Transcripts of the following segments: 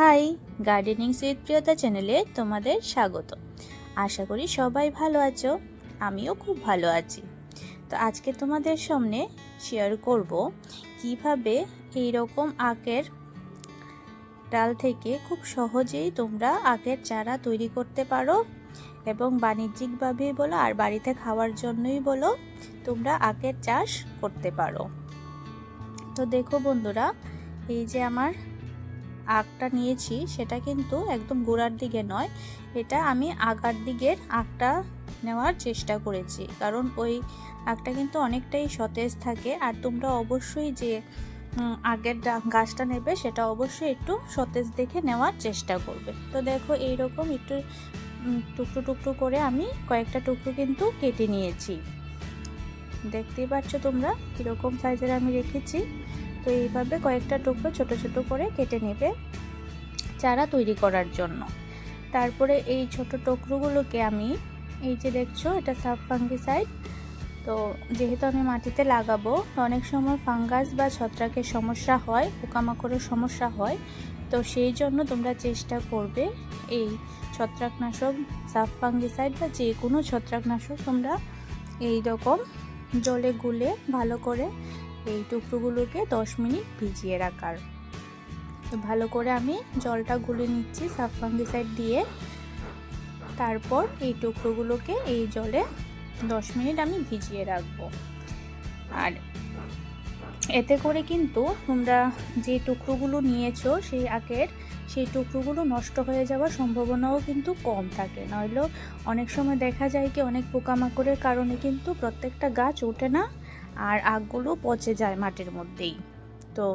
High gardening সুইথ প্রিয়তা চ্যানেলে তোমাদের স্বাগত। আশা করি সবাই ভালো আছো, আমিও খুব ভালো আছি। তো আজকে তোমাদের সামনে শেয়ার করব কীভাবে এই রকম আখের ডাল থেকে খুব সহজেই তোমরা আখের চারা তৈরি করতে পারো এবং বাণিজ্যিকভাবেই বলো আর বাড়িতে খাওয়ার জন্যই বলো তোমরা আখের চাষ করতে পারো। তো দেখো বন্ধুরা, এই যে আমার আখটা নিয়েছি, সেটা কিন্তু একদম গোড়ার দিকে নয়। এটা আমি আগার দিকের আখটা নেওয়ার চেষ্টা করেছি। কারণ ওই আখটা কিন্তু অনেকটাই সতেজ থাকে। আর তোমরা অবশ্যই যে আগের গাছটা নেবে, সেটা অবশ্যই একটু সতেজ দেখে নেওয়ার চেষ্টা করবে। তো দেখো, এইরকম একটু টুকরো টুকরো করে আমি কয়েকটা টুকরো কিন্তু কেটে নিয়েছি। দেখতেই পাচ্ছ তোমরা কীরকম সাইজের আমি রেখেছি। তো এইভাবে কয়েকটা টুকরো ছোট ছোট করে কেটে নেবে চারা তৈরি করার জন্য। তারপরে এই ছোট টুকরোগুলোকে আমি এই যে দেখছ, এটা সাব ফাঙ্গিসাইড তো যেহেতু আমি মাটিতে লাগাবো অনেক সময় ফাঙ্গাস বা ছত্রাকের সমস্যা হয়, পোকামাকড়ের সমস্যা হয়। তো সেই জন্য তোমরা চেষ্টা করবে এই ছত্রাকনাশক সাব ফাঙ্গিসাইড বা যে কোনো ছত্রাকনাশক তোমরা এই রকম জলে গুলে ভালো করে এই টুকরোগুলোকে দশ মিনিট ভিজিয়ে রাখার। তো ভালো করে আমি জলটা গুলে নিচ্ছি সাব ফাঙ্গিসাইড দিয়ে। তারপর এই টুকরোগুলোকে এই জলে দশ মিনিট আমি ভিজিয়ে রাখব। আর এতে করে কিন্তু তোমরা যে টুকরোগুলো নিয়েছো সেই আখের সেই টুকরোগুলো নষ্ট হয়ে যাওয়ার সম্ভাবনাও কিন্তু কম থাকে। নইলেও অনেক সময় দেখা যায় কি অনেক পোকামাকড়ের কারণে কিন্তু প্রত্যেকটা গাছ ওঠে না। আর আখগুলো পচে যায় মাটির মধ্যেই। তো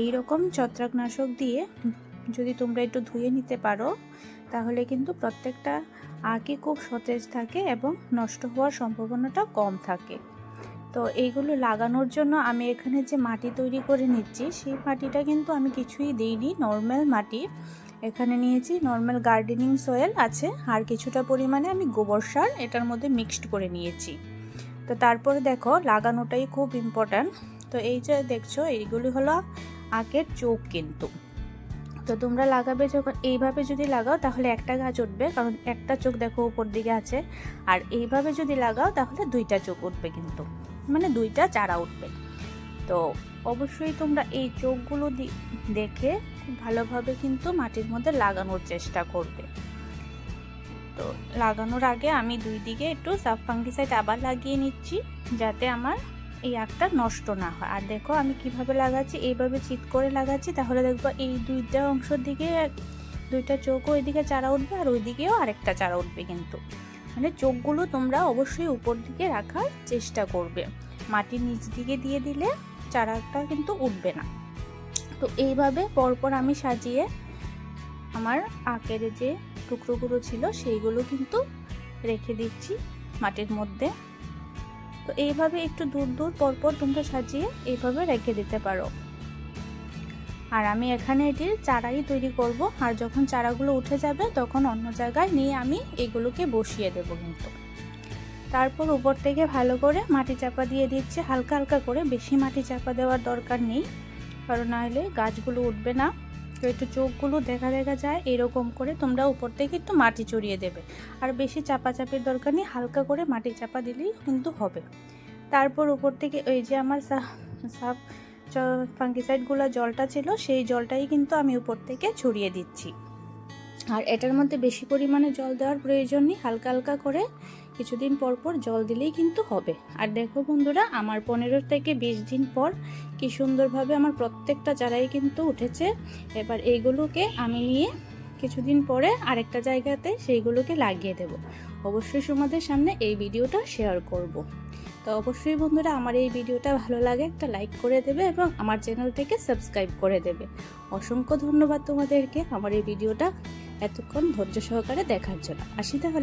এই রকম ছত্রাকনাশক দিয়ে যদি তোমরা একটু ধুয়ে নিতে পারো, তাহলে কিন্তু প্রত্যেকটা আখই খুব সতেজ থাকে এবং নষ্ট হওয়ার সম্ভাবনাটা কম থাকে। তো এইগুলো লাগানোর জন্য আমি এখানে যে মাটি তৈরি করে নিচ্ছি, সেই মাটিটা কিন্তু আমি কিছুই দিইনি নর্মাল মাটি। এখানে নিয়েছি নর্মাল গার্ডেনিং সয়েল আছে, আর কিছুটা পরিমাণে আমি গোবর সার এটার মধ্যে মিক্সড করে নিয়েছি। তো তারপরে দেখো, লাগানোটাই খুব ইম্পর্ট্যান্ট তো এই যে দেখছ, এইগুলি হলো আখের চোখ কিন্তু। তো তোমরা লাগাবে যখন, এইভাবে যদি লাগাও তাহলে একটা গাছ উঠবে, কারণ একটা চোখ দেখো উপর দিকে আছে। আর এইভাবে যদি লাগাও তাহলে দুইটা চোখ উঠবে কিন্তু। মানে দুইটা চারা উঠবে। তো অবশ্যই তোমরা এই চোখগুলো দেখে খুব ভালোভাবে কিন্তু মাটির মধ্যে লাগানোর চেষ্টা করবে। তো লাগানোর আগে আমি দুই দিকে একটু সাব ফাঙ্গিসাইড আবার লাগিয়ে নিচ্ছি যাতে আমার এই আখটা নষ্ট না হয়। আর দেখো আমি কীভাবে লাগাচ্ছি, এইভাবে চিত করে লাগাচ্ছি, তাহলে দেখব এই দুইটা অংশের দিকে, দুইটা চোখও ওইদিকে চারা উঠবে আর ওইদিকেও আরেকটা চারা উঠবে কিন্তু। মানে চোখগুলো তোমরা অবশ্যই উপর দিকে রাখার চেষ্টা করবে। মাটির নিচ দিকে দিয়ে দিলে চারাটা কিন্তু উঠবে না। তো এইভাবে পরপর আমি সাজিয়ে আমার আখের যে টুকরোগুলো ছিল, সেইগুলো কিন্তু রেখে দিচ্ছি মাটির মধ্যে। তো এইভাবে একটু দূর দূর পরপর তোমরা সাজিয়ে এইভাবে রেখে দিতে পারো। আর আমি এখানে এটির চারাই তৈরি করব, আর যখন চারাগুলো উঠে যাবে তখন অন্য জায়গায় নিয়ে আমি এগুলোকে বসিয়ে দেব কিন্তু। তারপর উপর থেকে ভালো করে মাটি চাপা দিয়ে দিচ্ছে, হালকা হালকা করে। বেশি মাটি চাপা দেওয়ার দরকার নেই, কারণ নাহলে গাছগুলো উঠবে না। একটু চোখগুলো দেখা দেখা যায়, এরকম করে তোমরা উপর থেকে একটু মাটি চড়িয়ে দেবে। আর বেশি চাপাচাপির দরকার নেই, হালকা করে মাটি চাপা দিলেই কিন্তু হবে। তারপর উপর থেকে ওই যে আমার সাফ ফাঙ্গিসাইডগুলো জলটা ছিল, সেই জলটাই কিন্তু আমি উপর থেকে ছড়িয়ে দিচ্ছি। আর এটার মধ্যে বেশি পরিমাণে জল দেওয়ার প্রয়োজন নেই, হালকা হালকা করে কিছুদিন পর পর জল দিলেই কিন্তু হবে। আর দেখো বন্ধুরা, আমার পনেরো থেকে বিশ দিন পর কি সুন্দরভাবে আমার প্রত্যেকটা চারাই কিন্তু উঠেছে। এবার এইগুলোকে আমি নিয়ে কিছুদিন পরে আরেকটা জায়গাতে সেইগুলোকে লাগিয়ে দেব। অবশ্যই তোমাদের সামনে এই ভিডিওটা শেয়ার করব। তো অবশ্যই বন্ধুরা, আমার এই ভিডিওটা ভালো লাগে একটা লাইক করে দেবে এবং আমার চ্যানেলটাকে সাবস্ক্রাইব করে দেবে। অসংখ্য ধন্যবাদ তোমাদেরকে আমার এই ভিডিওটা এতক্ষণ ধৈর্য সহকারে দেখার জন্য। আসি তাহলে।